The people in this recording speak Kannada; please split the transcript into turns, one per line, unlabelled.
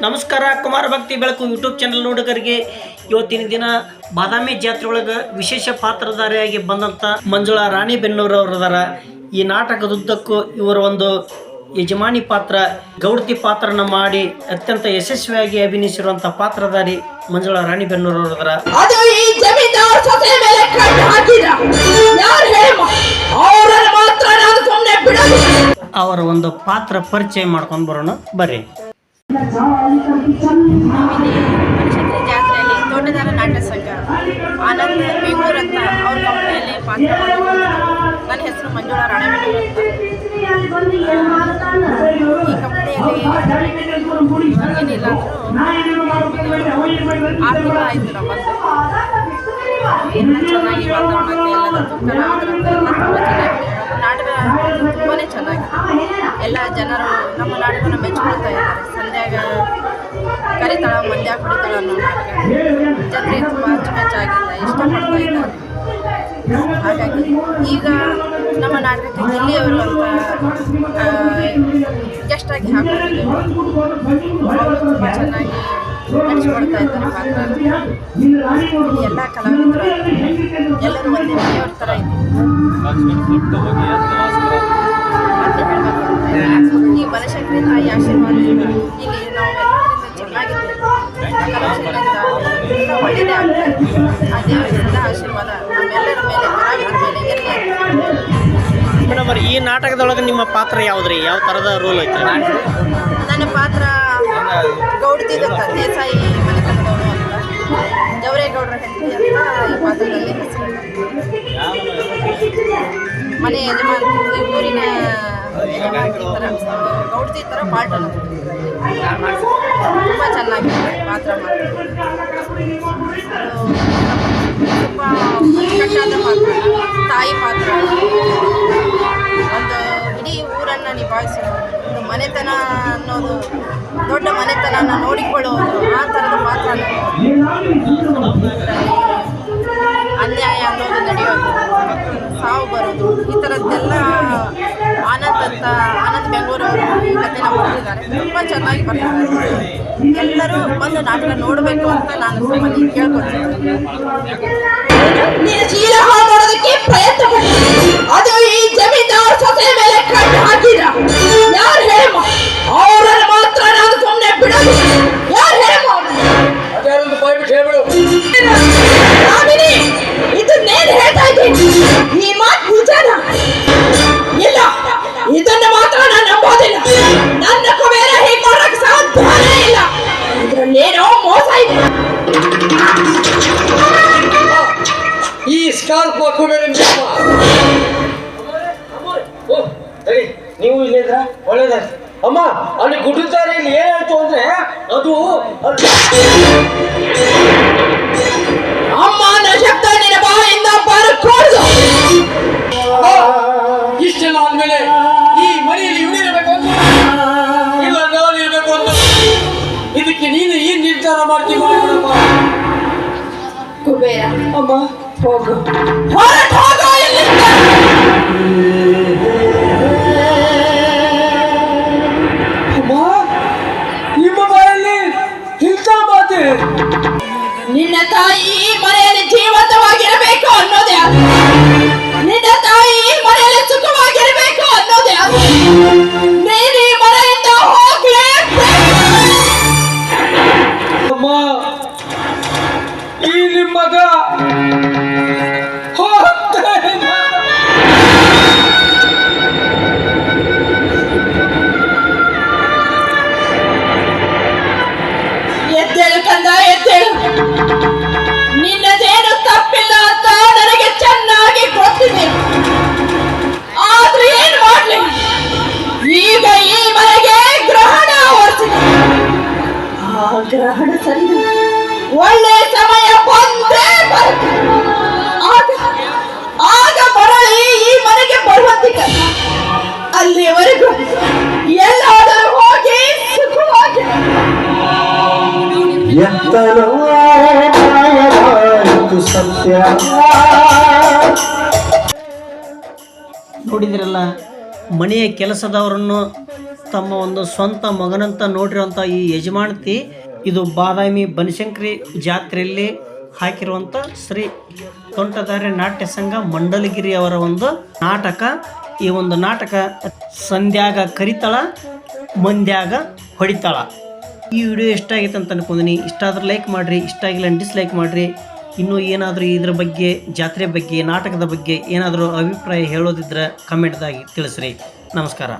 ನಮಸ್ಕಾರ ಕುಮಾರ ಭಕ್ತಿ ಬೆಳಕು ಯೂಟ್ಯೂಬ್ ಚಾನಲ್ ನೋಡಕರಿಗೆ ಇವತ್ತಿನ ದಿನ ಬಾದಾಮಿ ಜಾತ್ರೆ ಒಳಗೆ ವಿಶೇಷ ಪಾತ್ರಧಾರಿಯಾಗಿ ಬಂದಂಥ ಮಂಜುಳಾ ರಾಣಿ ಬೆನ್ನೂರವರದಾರ ಈ ನಾಟಕದುದ್ದಕ್ಕೂ ಇವರ ಒಂದು ಯಜಮಾನಿ ಪಾತ್ರ ಗೌಡತಿ ಪಾತ್ರನ ಮಾಡಿ ಅತ್ಯಂತ ಯಶಸ್ವಿಯಾಗಿ ಅಭಿನಯಿಸಿರುವಂಥ ಪಾತ್ರಧಾರಿ ಮಂಜುಳಾ ರಾಣಿ ಬೆನ್ನೂರವರದಾರ ಅವರ ಒಂದು ಪಾತ್ರ ಪರಿಚಯ ಮಾಡ್ಕೊಂಡು ಬರೋಣ. ಬರ್ರಿ.
ಬನಶಂಕರಿ ಜಾತ್ರೆಯಲ್ಲಿ ತೋಟದಾರ ನಾಟ್ಯ ಸಂಘ ಆನಂದ್ ಬೇಗೂರ್ ಅಂತ ಅವ್ರ ಕಂಪನಿಯಲ್ಲಿ ಪಾತ್ರ ನನ್ನ ಹೆಸರು ಮಂಜುಳಾ ರಾಣೆಬೆನ್ನೂರು ಅಂತ. ಈ ಕಂಪನಿಯಲ್ಲಿ ಏನಿಲ್ಲ ಅಂದರೂ ಆರು ತಿಂಗಳು ಆಯಿತು ನಾವು ಬಂದು ಎಲ್ಲ ಚೆನ್ನಾಗಿ ವಾತಾವರಣಕ್ಕೆ ಚೆನ್ನಾಗಿದೆ ನಾಟಕ ತುಂಬಾ ಚೆನ್ನಾಗಿದೆ. ಎಲ್ಲ ಜನರು ನಮ್ಮ ನಾಟಕನ ಮೆಚ್ಕೊಳ್ತಾ ಇದ್ದಾರೆ. ಸಂಧ್ಯಾಗ ಕರಿತಾಳ, ಮಂಡ್ಯ ಕುಡಿತಾಳ ಅನ್ನೋ ನಾಟಕ ಜನರಿಗೆ ತುಂಬ ಅಚ್ಚುಮೆಚ್ಚಾಗಿಲ್ಲ ಇಷ್ಟಪಡ್ತಾ ಇದ್ದಾರೆ. ಹಾಗಾಗಿ ಈಗ ನಮ್ಮ ನಾಟಕಕ್ಕೆ ಗಿಲ್ಲಿಯವರು ಅಂತ ಗೆಸ್ಟಾಗಿ ಹಾಕೊಂಡಿದ್ದೇವೆ. ತುಂಬ ಚೆನ್ನಾಗಿ ಇದ್ದಾರೆ ಪಾತ್ರ ಎಲ್ಲ ಕಲಾವಿದರು ಎಲ್ಲರೂ ಒಂದೇ ಮನೆಯವ್ರ ಥರ ಇದ್ದೀವಿ ಈ ಬನಶಂಕರಿ ತಾಯಿ ಆಶೀರ್ವಾದದಿಂದ ಇಲ್ಲಿ ಚೆನ್ನಾಗಿದ್ದೇವೆ. ಒಳ್ಳೆಯದೇ ಆ ದೇವರಿಂದ ಆಶೀರ್ವಾದ ನಮ್ಮೆಲ್ಲರ ಮೇಲೆ ಕಲಾವಿದರ ಮೇಲೆ
ಮೇಡಮ್ ಈ ನಾಟಕದೊಳಗೆ ನಿಮ್ಮ ಪಾತ್ರ ಯಾವ್ದ್ರಿ? ಯಾವ ಥರದ ರೋಲ್ ಐತ್ರಿ?
ನನ್ನ ಪಾತ್ರ ಮನೆತನದವಳು ಅಂತ ಅಂತ ಈ ಪಾತ್ರದಲ್ಲಿ. ಮನೆ ಯಜಮಾನ್ ಊರಿನ ಗೌಡತಿ ಥರ ಪಾಠ ತುಂಬ ಚೆನ್ನಾಗಿದೆ ಪಾತ್ರ ಮಾತ್ರ. ತುಂಬ ಪಾತ್ರ, ತಾಯಿ ಪಾತ್ರ ಊರನ್ನು ಒಂದು ಮನೆತನ ಅನ್ನೋದು, ದೊಡ್ಡ ಮನೆತನನ ನೋಡಿಕೊಳ್ಳೋದು ಆ ಥರದ ಪಾತ್ರ ಅನ್ಯಾಯ ಅನ್ನೋದು ನಡೆಯೋದು ಸಾವು ಬರೋದು, ಈ ಥರದ್ದೆಲ್ಲ ಆನಂದ್ ಅಂತ ಆನಂದ್ ಬೆಂಗಳೂರು ಅವರು ಈ ಕಥೆನ ಬರ್ತಿದ್ದಾರೆ ತುಂಬ ಚೆನ್ನಾಗಿ ಬರ್ತಿದ್ದಾರೆ ಎಲ್ಲರೂ ಬಂದು ನಾಟಕ ನೋಡಬೇಕು ಅಂತ ನಾನು
ಸುಮ್ಮನೆ ಹಾಕೋದಕ್ಕೆ ಪ್ರಯತ್ನ
ಒಳ್ಳೇದ. ಅಮ್ಮ ಅಲ್ಲಿ ಗುಡ್ಡದ ದಾರಿಯಲ್ಲಿ ಏನಾಯ್ತು ಅಂದ್ರೆ ಅದು ಅಮ್ಮ
ಅಮ್ಮನ ಶಬ್ದ ನಿನ್ನ ಬಾಯಿಂದ ಬರಕೂಡದು.
ಇಷ್ಟೆಲ್ಲ ಆದ್ಮೇಲೆ ಈ ಮನೆಯಲ್ಲಿ ಇವನಿರಬೇಕು ಅಂತ? ಇಲ್ಲ ನಾನು ಇರಬೇಕು ಅಂತ? ಇದಕ್ಕೆ ನೀನು ಏನ್ ನಿರ್ಧಾರ ಮಾಡ್ತೀವಿ
ಕುಬೇರ.
ಅಮ್ಮ ಹೋಗು.
ಹೊರಟು ಹೋಗೋ ಇಲ್ಲಿಂದ ನಿನ್ನ ತಾಯಿ ಮನೆಯಲ್ಲಿ ಜೀವಂತವಾಗಿರಬೇಕು ಅನ್ನೋದೇ. ನಿನ್ನ ತಾಯಿ ಮನೆಯಲ್ಲಿ ಸುಖವಾಗಿರಬೇಕು ಗ್ರಹಣ ಸರಿದು ಒಳ್ಳೆ ಸಮಯ ಬಂದೇ ಬರುತ್ತೆ. ಆಗ ಆಗ ಮರಳಿ ಈ ಮನೆಗೆ ಬರುವಂತಿಲ್ಲ. ಅಲ್ಲಿವರೆಗೂ ಎಲ್ಲಾದರೂ ಹೋಗಿ ಸುಖವಾಗಿ.
ಸತ್ಯ.
ನೋಡಿದಿರಲ್ಲ ಮನೆಯ ಕೆಲಸದವರನ್ನು ತಮ್ಮ ಒಂದು ಸ್ವಂತ ಮಗನಂತ ನೋಡಿರುವಂಥ ಈ ಯಜಮಾನತಿ ಇದು ಬಾದಾಮಿ ಬನಶಂಕರಿ ಜಾತ್ರೆಯಲ್ಲಿ ಹಾಕಿರುವಂಥ ಶ್ರೀ ತೋಂಟದಾರ್ಯ ನಾಟ್ಯ ಸಂಘ ಮಂಡಲಗಿರಿ ಅವರ ಒಂದು ನಾಟಕ. ಈ ಒಂದು ನಾಟಕ ಸಂಧ್ಯಾಗ ಕರಿತಳ, ಮಂದ್ಯಾಗ ಹೊಡಿತಾಳ. ಈ ವಿಡಿಯೋ ಇಷ್ಟ ಆಗೈತೆ ಅಂತ ಅನ್ಕೊಂಡಿನಿ. ಇಷ್ಟ ಆದ್ರೆ ಲೈಕ್ ಮಾಡಿರಿ, ಇಷ್ಟ ಆಗಿಲ್ಲ ಡಿಸ್ಲೈಕ್ ಮಾಡಿರಿ. ಇನ್ನೂ ಏನಾದರೂ ಇದ್ರ ಬಗ್ಗೆ, ಜಾತ್ರೆ ಬಗ್ಗೆ, ನಾಟಕದ ಬಗ್ಗೆ ಏನಾದರೂ ಅಭಿಪ್ರಾಯ ಹೇಳೋದಿದ್ರೆ ಕಮೆಂಟ್ದಾಗಿ ತಿಳಿಸ್ರಿ. ನಮಸ್ಕಾರ.